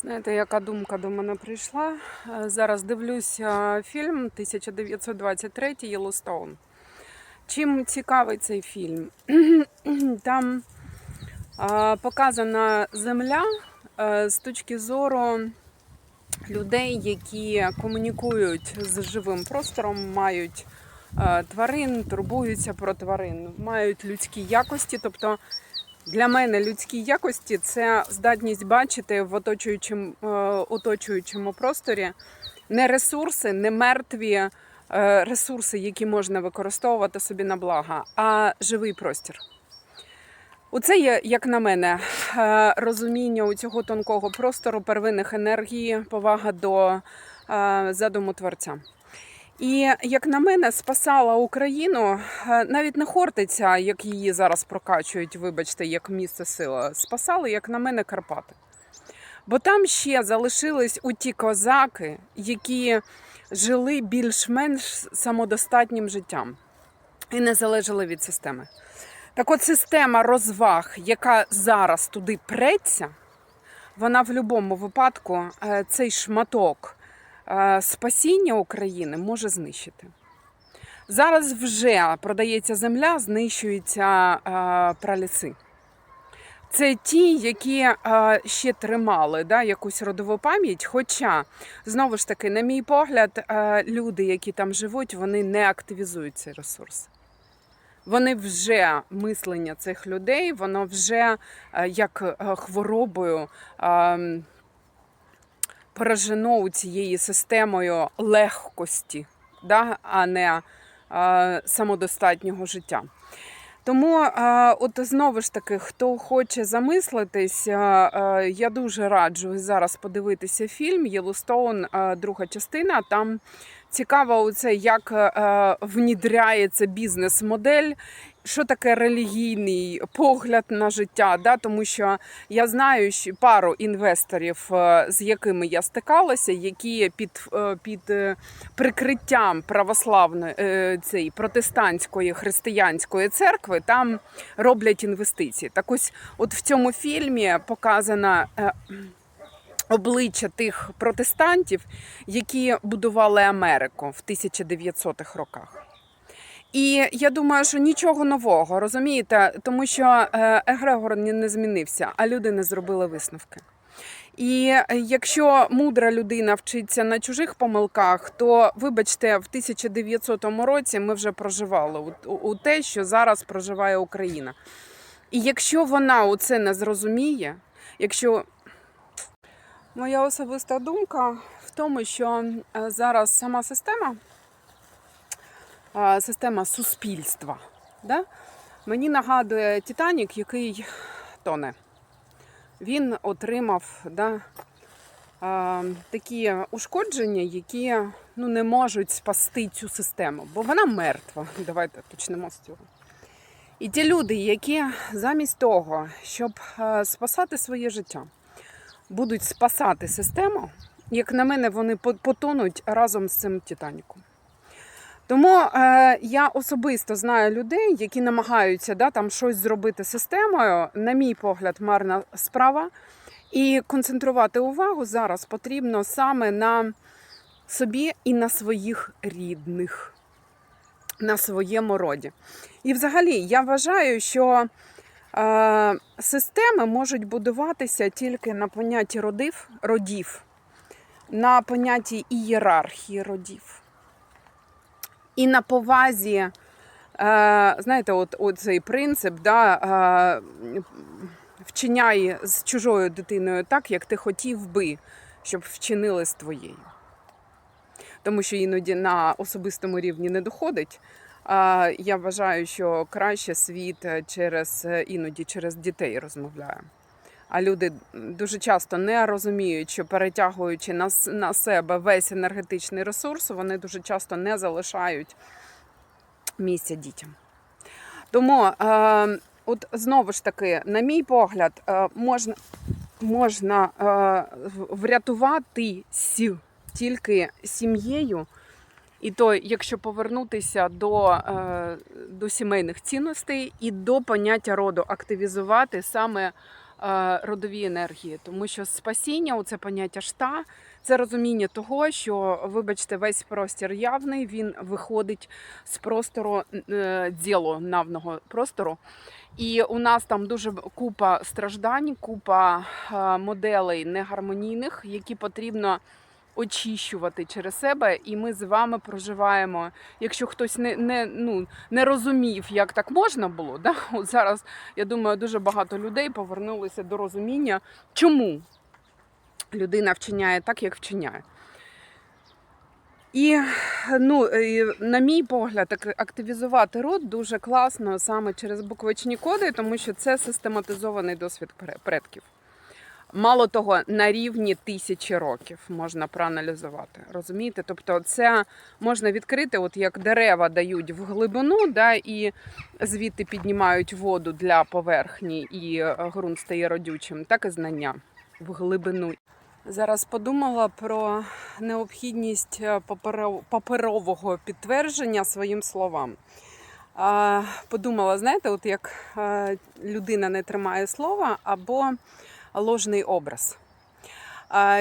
Знаєте, яка думка до мене прийшла? Е, Зараз дивлюся фільм 1923 Єлостоун. Чим цікавий цей фільм? Там е, показана земля е, з точки зору людей, які комунікують з живим простором, мають тварин, турбуються про тварин, мають людські якості. Тобто для мене людські якості це здатність бачити в оточуючому, е, оточуючому просторі не ресурси, не мертві е, ресурси, які можна використовувати собі на благо, а живий простір. Оце є, як на мене, е, розуміння у цього тонкого простору, первинних енергій, повага до задуму творця. І як на мене, спасала Україну е, навіть не Хортиця, як її зараз прокачують, вибачте, як місце сила. Спасали, як на мене, Карпати. Бо там ще залишились у ті козаки, які жили більш-менш самодостатнім життям і не залежали від системи. Так от система розваг, яка зараз туди преться, вона в будь-якому випадку е, цей шматок спасіння України може знищити. Зараз вже продається земля, знищуються е, праліси. Це ті, які е, ще тримали да, якусь родову пам'ять. Хоча, знову ж таки, на мій погляд, е, люди, які там живуть, вони не активізують цей ресурс. Вони вже мислення цих людей, воно вже е, як е, хворобою е, поражено цією системою легкості, да, а не самодостатнього життя. Тому, от знову ж таки, хто хоче замислитись, я дуже раджу зараз подивитися фільм Єлостоун, е, друга частина. Там цікаво, оце, як внідряється бізнес-модель. Що таке релігійний погляд на життя? Да? Тому що я знаю що пару інвесторів, е, з якими я стикалася, які під, е, під е, прикриттям православної цієї протестантської християнської церкви там роблять інвестиції. Так ось, от в цьому фільмі показана. Обличчя тих протестантів, які будували Америку в 1900-х роках. І я думаю, що нічого нового, розумієте, тому що е, Егрегор не змінився, а люди не зробили висновки. І якщо мудра людина вчиться на чужих помилках, то вибачте, в 1900 році ми вже проживали у, у те, що зараз проживає Україна. І якщо вона оце не зрозуміє, якщо моя особиста думка в тому, що е, зараз сама система система суспільства. Да? Мені нагадує Титанік, який тоне. Він отримав да, а, такі ушкодження, які ну, не можуть спасти цю систему, бо вона мертва. Давайте почнемо з цього. І ті люди, які замість того, щоб е, спасати своє життя, будуть спасати систему, як на мене, вони потонуть разом з цим Титаніком. Тому е, я особисто знаю людей, які намагаються да, там щось зробити системою. На мій погляд, марна справа. І концентрувати увагу зараз потрібно саме на собі і на своїх рідних, на своєму роді. І взагалі я вважаю, що е, системи можуть будуватися тільки на понятті родів, родів, на понятті ієрархії родів і на повазі, е, знаєте, от, от цей принцип, да, е, вчиняй з чужою дитиною так, як ти хотів би, щоб вчинили з твоєю. Тому що іноді на особистому рівні не доходить. Я вважаю, що краще світ через іноді через дітей розмовляє. А люди дуже часто не розуміють, що перетягуючи на, на себе весь енергетичний ресурс, вони дуже часто не залишають місця дітям. Тому, е, от знову ж таки, на мій погляд, е, можна, можна е, в- врятуватись тільки сім'єю. І то, якщо повернутися до, е, до сімейних цінностей і до поняття роду, активізувати саме родові енергії, тому що спасіння, це поняття шта, це розуміння того, що, вибачте, весь простір явний, він виходить з простору е, діло навного простору. І у нас там дуже купа страждань, купа е, моделей негармонійних, які потрібно очищувати через себе. І ми з вами проживаємо. Якщо хтось не, не, ну, не розумів, як так можна було, да? От зараз я думаю, дуже багато людей повернулися до розуміння, чому людина вчиняє так, як вчиняє. І ну, на мій погляд, активізувати род дуже класно саме через буквочні коди, тому що це систематизований досвід предків. Мало того, на рівні тисячі років можна проаналізувати. Розумієте? Тобто, це можна відкрити, от як дерева дають в глибину, да, і звідти піднімають воду для поверхні, і е, ґрунт стає родючим, так і знання в глибину. Зараз подумала про необхідність е, паперового підтвердження своїм словам. Подумала, знаєте, от як е, людина не тримає слова або ложний образ.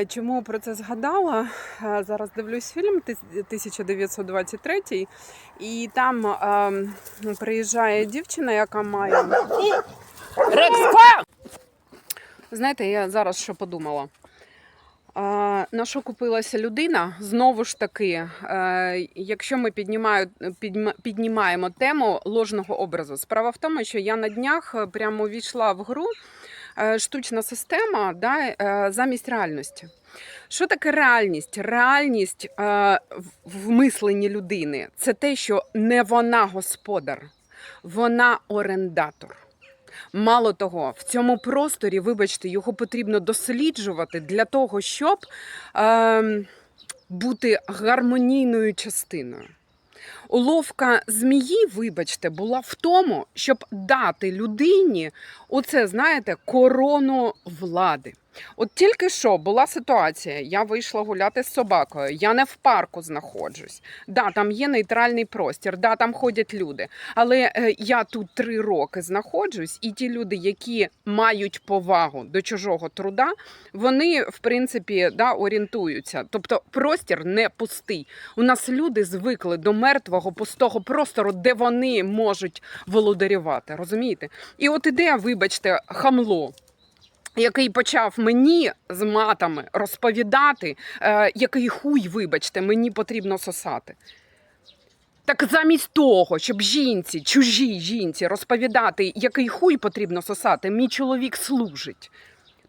Чому про це згадала? Зараз дивлюсь фільм 1923, і там е, приїжджає дівчина, яка має. Рекс! Знаєте, я зараз що подумала. На що купилася людина? Знову ж таки, е, якщо ми піднімаємо тему ложного образу, справа в тому, що я на днях прямо увійшла в гру штучна система да, е, замість реальності. Що таке реальність? Реальність е, в мисленні людини це те, що не вона господар, вона орендатор. Мало того, в цьому просторі, вибачте, його потрібно досліджувати для того, щоб е, бути гармонійною частиною. Уловка змії, вибачте, була в тому, щоб дати людині оце, знаєте, корону влади. От тільки що була ситуація, я вийшла гуляти з собакою, я не в парку знаходжусь. Да, там є нейтральний простір, да, там ходять люди. Але е, я тут три роки знаходжусь, і ті люди, які мають повагу до чужого труда, вони в принципі да, орієнтуються. Тобто простір не пустий. У нас люди звикли до мертвого пустого простору, де вони можуть володарювати. Розумієте? І от іде, вибачте, хамло. Який почав мені з матами розповідати, е, який хуй, вибачте, мені потрібно сосати. Так замість того, щоб жінці, чужій жінці розповідати, який хуй потрібно сосати, мій чоловік служить.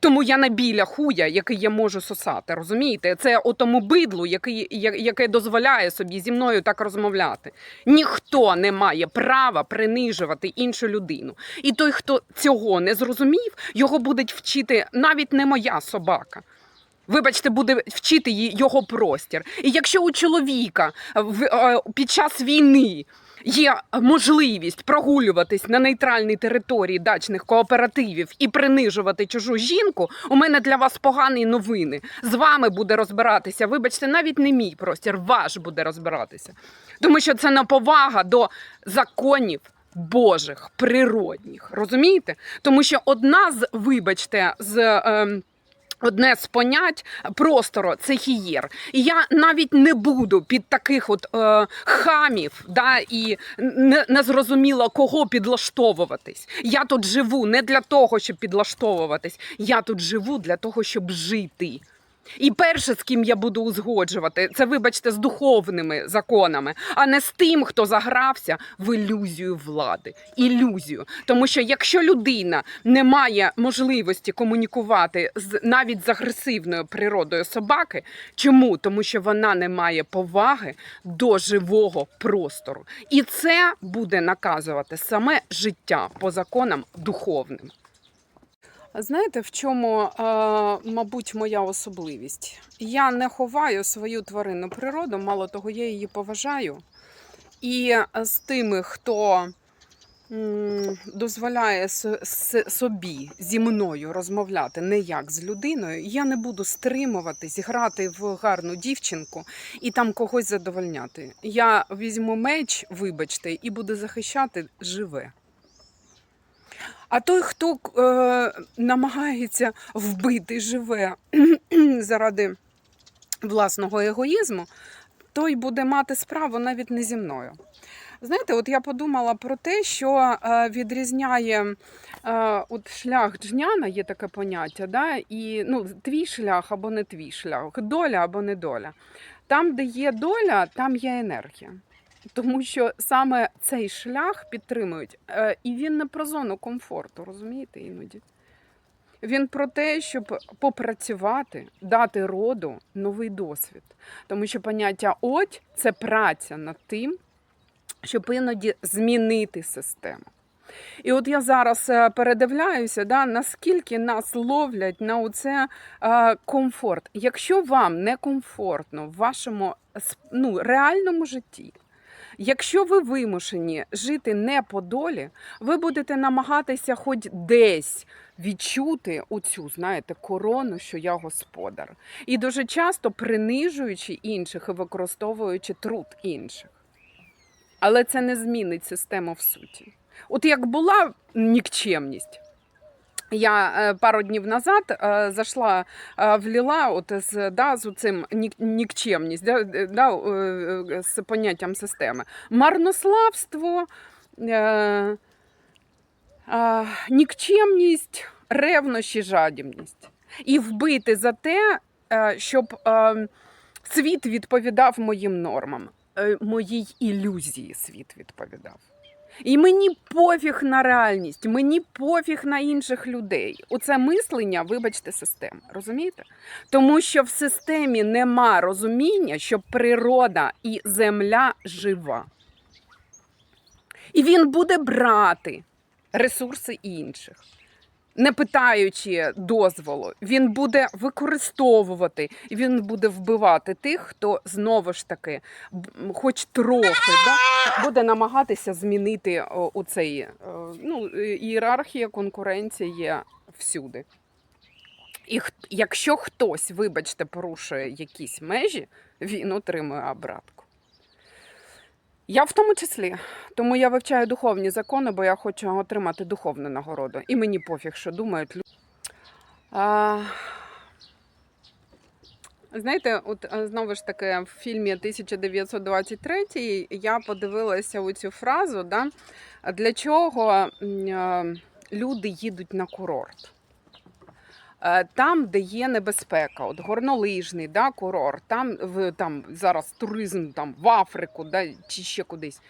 Тому я не біля хуя, який я можу сосати. Розумієте? Це отому бидлу, який, яке дозволяє собі зі мною так розмовляти. Ніхто не має права принижувати іншу людину. І той, хто цього не зрозумів, його буде вчити навіть не моя собака. Вибачте, буде вчити його простір. І якщо у чоловіка в, е, під час війни є можливість прогулюватись на нейтральній території дачних кооперативів і принижувати чужу жінку, у мене для вас погані новини. З вами буде розбиратися. Вибачте, навіть не мій простір, ваш буде розбиратися. Тому що це неповага до законів. Божих, природних, розумієте? Тому що одна з, вибачте, з ем, Одне з понять простору це хієр. І я навіть не буду під таких от е, хамів, да, і не, не зрозуміла, кого підлаштовуватись. Я тут живу не для того, щоб підлаштовуватись. Я тут живу для того, щоб жити. І перше, з ким я буду узгоджувати, це, вибачте, з духовними законами, а не з тим, хто загрався в ілюзію влади. Ілюзію. Тому що якщо людина не має можливості комунікувати з навіть з агресивною природою собаки, чому? Тому що вона не має поваги до живого простору. І це буде наказувати саме життя по законам духовним. Знаєте, в чому, е, мабуть, моя особливість? Я не ховаю свою тваринну природу, мало того, я її поважаю. І з тими, хто дозволяє собі зі мною розмовляти не як з людиною, я не буду стримуватись, грати в гарну дівчинку і там когось задовольняти. Я візьму меч, вибачте, і буду захищати живе. А той, хто е, намагається вбити живе заради власного егоїзму, той буде мати справу навіть не зі мною. Знаєте, от я подумала про те, що е, відрізняє е, от шлях джняна, є таке поняття, да? і ну, твій шлях або не твій шлях, доля або не доля. Там, де є доля, там є енергія. Тому що саме цей шлях підтримують. Е, і він не про зону комфорту, розумієте, іноді. Він про те, щоб попрацювати, дати роду новий досвід. Тому що поняття оть це праця над тим, щоб іноді змінити систему. І от я зараз е, передивляюся, да, наскільки нас ловлять на оце е, комфорт. Якщо вам не комфортно в вашому ну, реальному житті, якщо ви вимушені жити не по долі, ви будете намагатися хоч десь відчути оцю, знаєте, корону, що я господар. І дуже часто принижуючи інших і використовуючи труд інших. Але це не змінить систему в суті. От як була нікчемність. Я е, пару днів назад е, зайшла е, вліла от з, да, з цим нікчемність, да, да, з поняттям системи. Марнославство, е, е, нікчемність, ревнощі, жадібність. І вбити за те, щоб е, світ відповідав моїм нормам, моїй ілюзії світ відповідав. І мені пофіг на реальність, мені пофіг на інших людей. Оце мислення, вибачте, система. Розумієте? Тому що в системі нема розуміння, що природа і земля жива. І він буде брати ресурси інших. Не питаючи дозволу, він буде використовувати, він буде вбивати тих, хто знову ж таки, хоч трохи, да, буде намагатися змінити у цей е, ну, ієрархія, конкуренція є всюди. І якщо хтось, вибачте, порушує якісь межі, він отримує обратку. Я в тому числі. Тому я вивчаю духовні закони, бо я хочу отримати духовну нагороду. І мені пофіг, що думають люди. А... Знаєте, от е, знову ж таки, в фільмі 1923 я подивилася у цю фразу, да, для чого е, люди їдуть на курорт. Е, Там, де є небезпека, от горнолижний да, курорт, там, в, там зараз туризм там, в Африку да, чи ще кудись.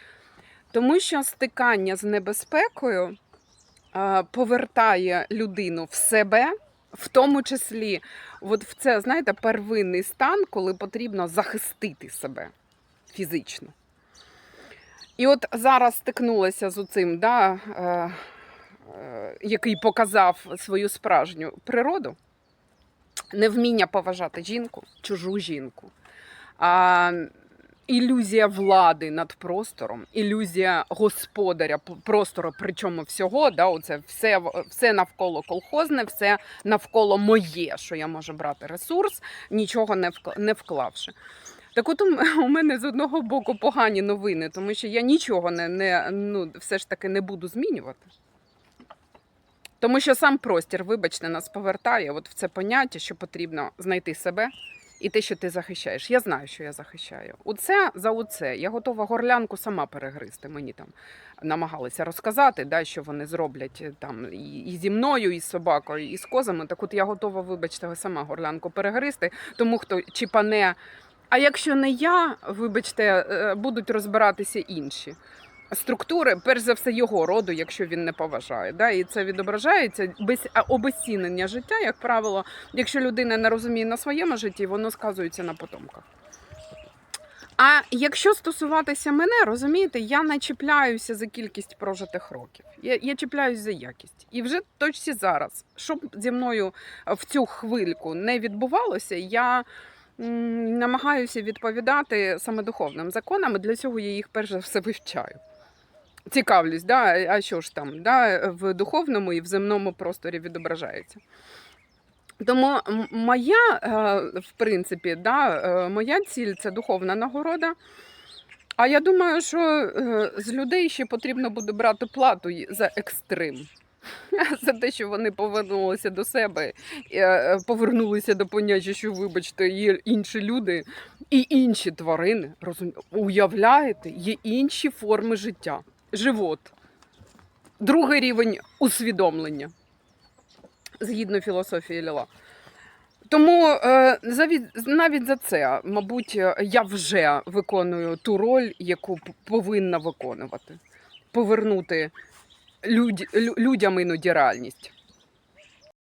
Тому що стикання з небезпекою е, повертає людину в себе, в тому числі от в це, знаєте, первинний стан, коли потрібно захистити себе фізично. І от зараз стикнулася з цим, да, е, який показав свою справжню природу, невміння поважати жінку, чужу жінку. А, ілюзія влади над простором, ілюзія господаря простору, причому всього, да, оце все, все навколо колхозне, все навколо моє, що я можу брати ресурс, нічого не, вк- не вклавши. Так от у мене з одного боку погані новини, тому що я нічого не, не ну, все ж таки не буду змінювати. Тому що сам простір, вибачте, нас повертає от в це поняття, що потрібно знайти себе і те, що ти захищаєш. Я знаю, що я захищаю. Оце за оце. Я готова горлянку сама перегризти. Мені там намагалися розказати, да, що вони зроблять е, там і, зі мною, і з собакою, і з козами. Так от я готова, вибачте, сама горлянку перегризти, тому хто чіпане. А якщо не я, вибачте, е, будуть розбиратися інші структури, перш за все, його роду, якщо він не поважає. Да? І це відображається без а, обезцінення життя, як правило, якщо людина не розуміє на своєму житті, воно сказується на потомках. А якщо стосуватися мене, розумієте, я не чіпляюся за кількість прожитих років. Я, я чіпляюсь за якість. І вже точці зараз, щоб зі мною в цю хвильку не відбувалося, я м, намагаюся відповідати саме духовним законам. Для цього я їх перш за все вивчаю. Цікавлюсь, да? а що ж там, да? в духовному і в земному просторі відображається. Тому моя, е, в принципі, да, е, моя ціль це духовна нагорода. А я думаю, що е, з людей ще потрібно буде брати плату за екстрим. за те, що вони повернулися до себе, повернулися до поняття, що, вибачте, є інші люди і інші тварини. Розумі... Уявляєте, є інші форми життя. Живот. Другий рівень усвідомлення. Згідно філософії Ліла. Тому е, навіть за це, мабуть, е, я вже виконую ту роль, яку повинна виконувати. Повернути людь, людям іноді реальність.